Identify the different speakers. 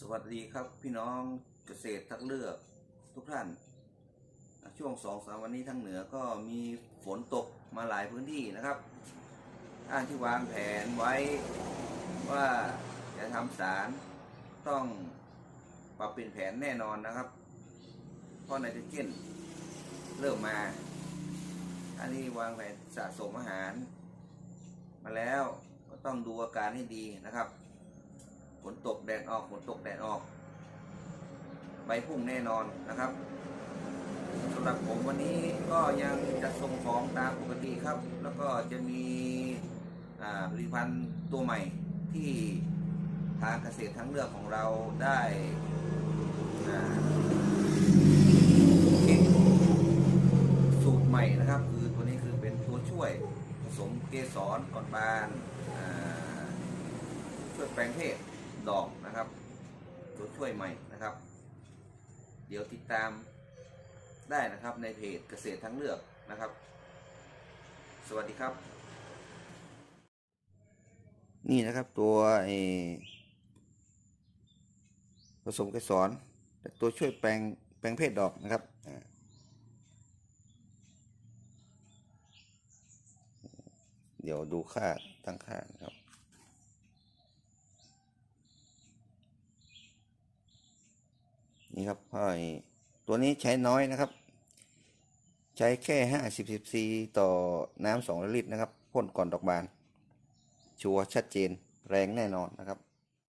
Speaker 1: สวัสดีครับพี่น้องเกษตรทักเลือกทุกท่านช่วงสองสามวันนี้ทั้งเหนือก็มีฝนตกมาหลายพื้นที่นะครับท่านที่วางแผนไว้ว่าจะทำสารต้องปรับเปลี่ยนแผนแน่นอนนะครับ เพราะไนโตรเจนเริ่มมาท่านที่วางแผนสะสมอาหาร มาแล้วก็ต้องดูอาการให้ดีนะครับ ฝนตกแดดออกฝนตกแดดออกใบพุ่งแน่นอนนะครับสำหรับผมวันนี้ก็ยังจะส่งของตามปกติครับ แล้วก็จะมีผลิตภัณฑ์ตัวใหม่ที่ทางเกษตรทั้งเลือกของเราได้สูตรใหม่นะครับ คือตัวนี้คือเป็นตัวช่วยผสมเกสรก่อนบานช่วยแปลงเพศ ดอกนะครับตัวช่วยใหม่นะครับ เดี๋ยวติดตามได้นะครับในเพจเกษตรทั้งเลือกนะครับ สวัสดีครับ นี่นะครับตัวผสมเกสรแต่ตัวช่วยแปลงแปลงเพศดอกนะครับเดี๋ยวดูค่าตั้งค่านะครับ นี่ครับไอตัวนี้ใช้น้อยนะครับ ใช้แค่ห้าสิบสิบซีต่อน้ำสองลิตรนะครับพ่นก่อนดอกบาน ชัวร์ชัดเจนแรงแน่นอนนะครับ